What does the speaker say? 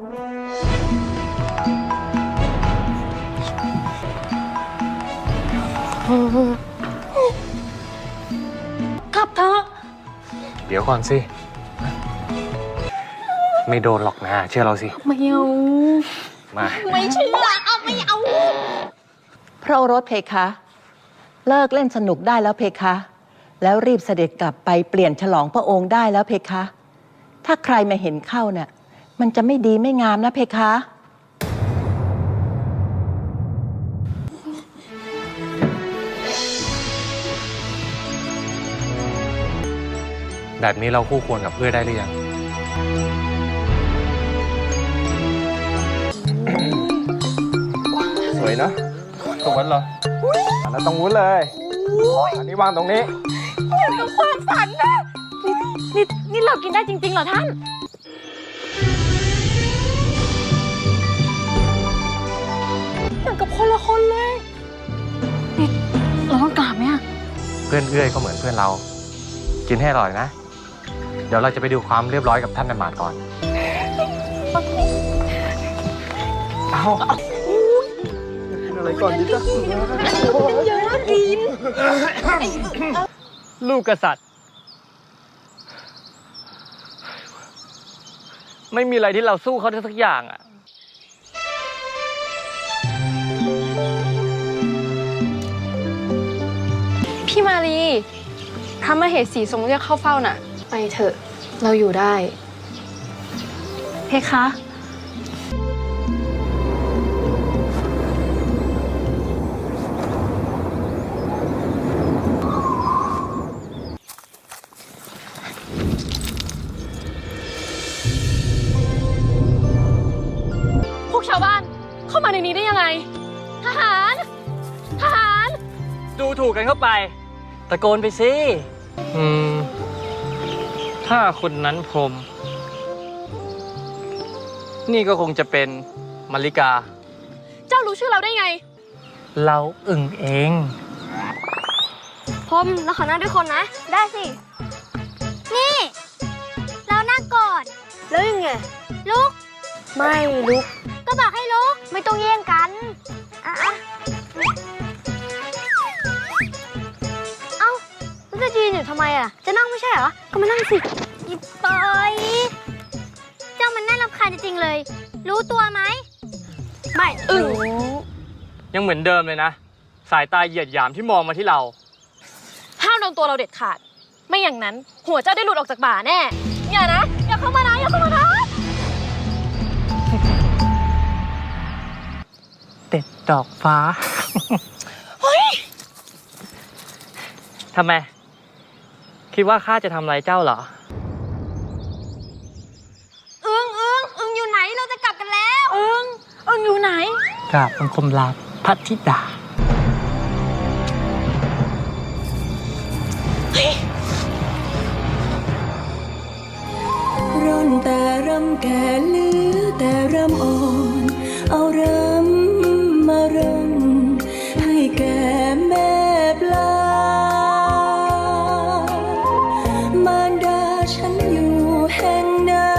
กลับเถอะเดี๋ยวก่อนสิ ไม่โดนหรอกนะ เชื่อเราสิ ไม่เอามา ไม่เชื่อเอาไม่เอา พระโอรสเพคะ เลิกเล่นสนุกได้แล้วเพคะ แล้วรีบเสด็จกลับไปเปลี่ยนฉลองพระองค์ได้แล้วเพคะ ถ้าใครมาเห็นเข้าเนี่ย มันจะไม่ดีไม่งามนะเพคะ แบบนี้เราคู่ควรกับเพื่อนได้หรือยัง สวยเนอะตรงนั้นเหรออันนั้นตรงนู้นเลย อันนี้วางตรงนี้ ความฝันนะนี่นี่นี่เรากินได้จริงๆเหรอท่าน อนเอื้อยก็เหมือนเพื่อนเรา กินให้อร่อยนะ เดี๋ยวเราจะไปดูความเรียบร้อยกับท่านนายหมาดก่อน เอากินอะไรก่อนดีจ๊ะลูกกษัตริย์ ไม่มีอะไรที่เราสู้เขาได้สักอย่างอะ ระมเหสีทรงเรียกเข้าเฝ้าน่ะ ไปเถอะ เราอยู่ได้ เพคะ พวกชาวบ้านเข้ามาในนี้ได้ยังไง ทหาร ทหาร ดูถูกกันเข้าไป ตะโกนไปสิ อืม ถ้าคนนั้นพรหมนี่ก็คงจะเป็นมาริกา เจ้ารู้ชื่อเราได้ไง เราอึ่งเอง พรมเราขอนั่งด้วยคนนะ ได้สิ นี่ เรานั่งก่อน แล้วยังไง ลุก ไม่ลุก ก็บอกให้ลุก ไม่ต้องแย่งกัน อยู่ทำไมอะ จะนั่งไม่ใช่เหรอ ก็มานั่งสิอีปอยเจ้ามันน่ารำคาญจริงๆเลย รู้ตัวไหม ไม่อึ่งยังเหมือนเดิมเลยนะ สายตาเหยียดหยามที่มองมาที่เรา ห้ามโดนตัวเราเด็ดขาด ไม่อย่างนั้น หัวเจ้าได้หลุดออกจากบ่าแน่ อย่านะ อย่าเข้ามานะ อย่าเข้ามานะเด็ดดอกฟ้า เฮ้ยทำไม คิดว่าข้าจะทำอะไรเจ้าเหรอ อึ้งอึ้งอึ้งอยู่ไหนเราจะกลับกันแล้วอึ้งอึ้งอยู่ไหน กราบบังคมลาพัทธิดา ร่อนแต่รำแก่เหลือแต่รำอ่อนเอาเริ hang nơi